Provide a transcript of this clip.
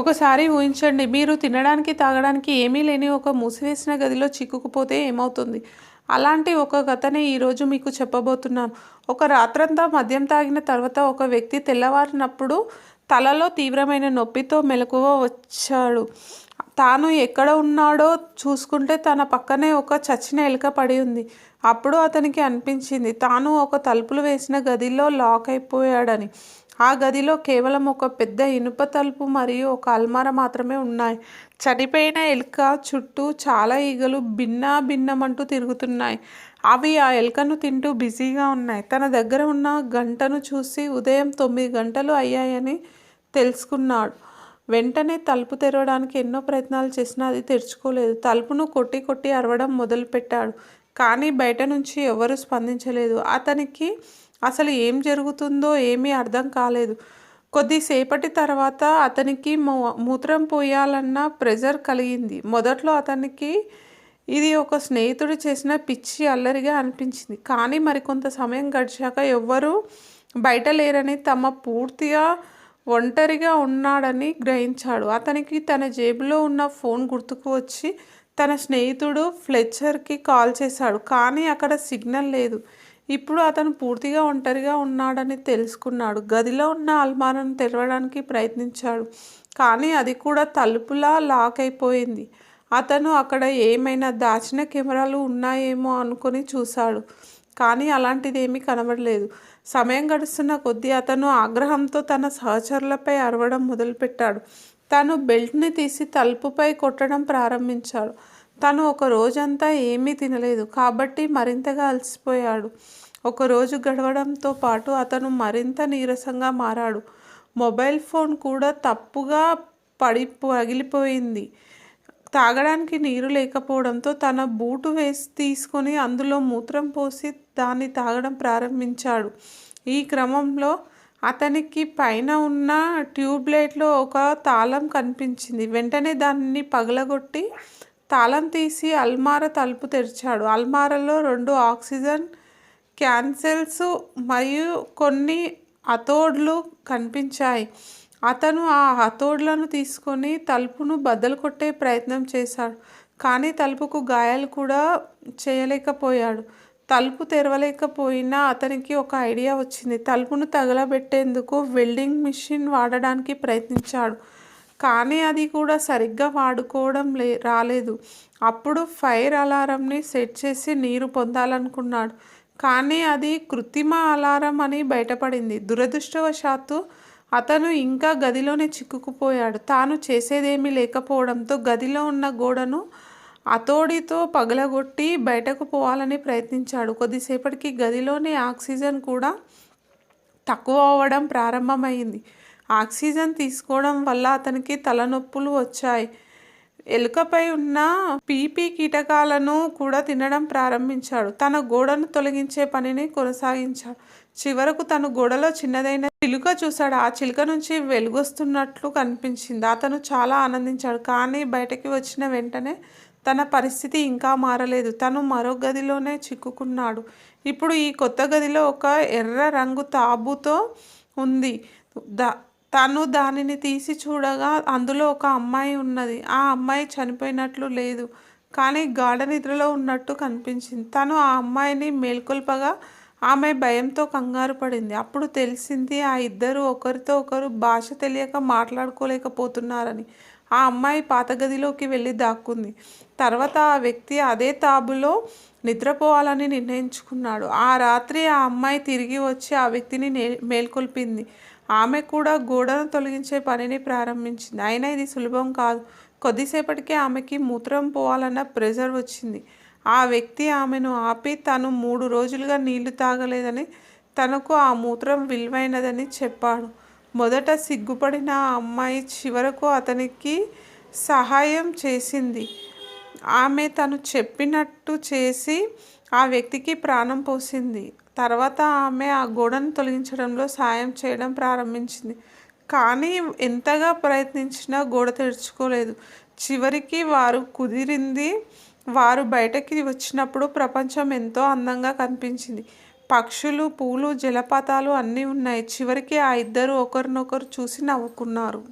ఒకసారి ఊహించండి మీరు తినడానికి తాగడానికి ఏమీ లేని ఒక మూసివేసిన గదిలో చిక్కుకుపోతే ఏమవుతుంది? అలాంటి ఒక కథనే ఈరోజు మీకు చెప్పబోతున్నాను. ఒక రాత్రంతా మద్యం తాగిన తర్వాత ఒక వ్యక్తి తెల్లవారినప్పుడు తలలో తీవ్రమైన నొప్పితో మెలకువ వచ్చాడు. తాను ఎక్కడ ఉన్నాడో చూసుకుంటే తన పక్కనే ఒక చచ్చిన ఎలుక పడి ఉంది. అప్పుడు అతనికి అనిపించింది తాను ఒక తలుపులు వేసిన గదిలో లాక్ అయిపోయాడని. ఆ గదిలో కేవలం ఒక పెద్ద ఇనుప తలుపు మరియు ఒక అల్మార మాత్రమే ఉన్నాయి. చనిపోయిన ఎలుక చుట్టూ చాలా ఈగలు భిన్న భిన్నమంటూ తిరుగుతున్నాయి. అవి ఆ ఎలుకను తింటూ బిజీగా ఉన్నాయి. తన దగ్గర ఉన్న గంటను చూసి ఉదయం తొమ్మిది గంటలు అయ్యాయని తెలుసుకున్నాడు. వెంటనే తలుపు తెరవడానికి ఎన్నో ప్రయత్నాలు చేసినా అది తెరుచుకోలేదు. తలుపును కొట్టి కొట్టి అరవడం మొదలుపెట్టాడు. కానీ బయట నుంచి ఎవరు స్పందించలేదు. అతనికి అసలు ఏం జరుగుతుందో ఏమీ అర్థం కాలేదు. కొద్దిసేపటి తర్వాత అతనికి మూత్రం పోయాలన్న ప్రెజర్ కలిగింది. మొదట్లో అతనికి ఇది ఒక స్నేహితుడు చేసిన పిచ్చి అల్లరిగా అనిపించింది. కానీ మరికొంత సమయం గడిచాక ఎవ్వరూ బయట లేరని తమ పూర్తిగా ఒంటరిగా ఉన్నాడని గ్రహించాడు. అతనికి తన జేబులో ఉన్న ఫోన్ గుర్తుకు వచ్చి తన స్నేహితుడు ఫ్లెచర్కి కాల్ చేశాడు. కానీ అక్కడ సిగ్నల్ లేదు. ఇప్పుడు అతను పూర్తిగా ఒంటరిగా ఉన్నాడని తెలుసుకున్నాడు. గదిలో ఉన్న అల్మారాను తెరవడానికి ప్రయత్నించాడు. కానీ అది కూడా తలుపులా లాక్ అయిపోయింది. అతను అక్కడ ఏమైనా దాచిన కెమెరాలు ఉన్నాయేమో అనుకుని చూశాడు. కానీ అలాంటిది ఏమీ కనబడలేదు. సమయం గడుస్తున్న కొద్దీ అతను ఆగ్రహంతో తన సహచరులపై అరవడం మొదలుపెట్టాడు. తను బెల్ట్ని తీసి తలుపుపై కొట్టడం ప్రారంభించాడు. తను ఒక రోజంతా ఏమీ తినలేదు. కాబట్టి మరింతగా అలసిపోయాడు. ఒకరోజు గడవడంతో పాటు అతను మరింత నీరసంగా మారాడు. మొబైల్ ఫోన్ కూడా తప్పుగా పడి పగిలిపోయింది. తాగడానికి నీరు లేకపోవడంతో తన బూటు వేసి తీసుకొని అందులో మూత్రం పోసి దాన్ని తాగడం ప్రారంభించాడు. ఈ క్రమంలో అతనికి పైన ఉన్న ట్యూబ్లైట్లో ఒక తాళం కనిపించింది. వెంటనే దాన్ని పగలగొట్టి తాళం తీసి అల్మార తలుపు తెరిచాడు. అల్మారలో రెండు ఆక్సిజన్ క్యాన్సెల్స్ మరియు కొన్ని అతోడ్లు కనిపించాయి. అతను ఆ హతోడ్లను తీసుకొని తలుపును బద్దలు కొట్టే ప్రయత్నం చేశాడు. కానీ తలుపుకు గాయాలు కూడా చేయలేకపోయాడు. తలుపు తెరవలేకపోయినా అతనికి ఒక ఐడియా వచ్చింది. తలుపును తగలబెట్టేందుకు వెల్డింగ్ మిషన్ వాడడానికి ప్రయత్నించాడు. కానీ అది కూడా సరిగ్గా వాడుకోవడం లే రాలేదు. అప్పుడు ఫైర్ అలారంని సెట్ చేసి నీరు పొందాలనుకున్నాడు. కానీ అది కృత్రిమ అలారం అని బయటపడింది. దురదృష్టవశాత్తు అతను ఇంకా గదిలోనే చిక్కుకుపోయాడు. తాను చేసేదేమీ లేకపోవడంతో గదిలో ఉన్న గోడను అతోడితో పగలగొట్టి బయటకు పోవాలని ప్రయత్నించాడు. కొద్దిసేపటికి గదిలోని ఆక్సిజన్ కూడా తక్కువ అవ్వడం ప్రారంభమైంది. ఆక్సిజన్ తీసుకోవడం వల్ల అతనికి తలనొప్పులు వచ్చాయి. ఎలుకపై ఉన్న పీపీ కీటకాలను కూడా తినడం ప్రారంభించాడు. తన గోడను తొలగించే పనిని కొనసాగించాడు. చివరకు తను గోడలో చిన్నదైన చిలుక చూశాడు. ఆ చిలుక నుంచి వెలుగొస్తున్నట్లు కనిపించింది. అతను చాలా ఆనందించాడు. కానీ బయటకి వచ్చిన వెంటనే తన పరిస్థితి ఇంకా మారలేదు. తను మరో గదిలోనే చిక్కుకున్నాడు. ఇప్పుడు ఈ కొత్త గదిలో ఒక ఎర్ర రంగు తాబుతో ఉంది. దా తను దానిని తీసి చూడగా అందులో ఒక అమ్మాయి ఉన్నది. ఆ అమ్మాయి చనిపోయినట్లు లేదు. కానీ గాఢ నిద్రలో ఉన్నట్టు కనిపించింది. తను ఆ అమ్మాయిని మేల్కొల్పగా ఆమె భయంతో కంగారు పడింది. అప్పుడు తెలిసింది ఆ ఇద్దరు ఒకరితో ఒకరు భాష తెలియక మాట్లాడుకోలేకపోతున్నారని. ఆ అమ్మాయి పాత గదిలోకి వెళ్ళి దాక్కుంది. తర్వాత ఆ వ్యక్తి అదే తాబులో నిద్రపోవాలని నిర్ణయించుకున్నాడు. ఆ రాత్రి ఆ అమ్మాయి తిరిగి వచ్చి ఆ వ్యక్తిని మేల్కొల్పింది. ఆమె కూడా గోడను తొలగించే పనిని ప్రారంభించింది. అయినా ఇది సులభం కాదు. కొద్దిసేపటికే ఆమెకి మూత్రం పోవాలన్న ప్రెజర్ వచ్చింది. ఆ వ్యక్తి ఆమెను ఆపి తను మూడు రోజులుగా నీళ్ళు తాగలేదని తనకు ఆ మూత్రం విలువైనదని చెప్పాడు. మొదట సిగ్గుపడిన అమ్మాయి చివరకు అతనికి సహాయం చేసింది. ఆమె తను చెప్పినట్టు చేసి ఆ వ్యక్తికి ప్రాణం పోసింది. తర్వాత ఆమె ఆ గోడను తొలగించడంలో సాయం చేయడం ప్రారంభించింది. కానీ ఎంతగా ప్రయత్నించినా గోడ తెరుచుకోలేదు. చివరికి వారు కుదిరింది. వారు బయటకి వచ్చినప్పుడు ప్రపంచం ఎంతో అందంగా కనిపించింది. పక్షులు పూలు జలపాతాలు అన్నీ ఉన్నాయి. చివరికి ఆ ఇద్దరు ఒకరినొకరు చూసి నవ్వుకున్నారు.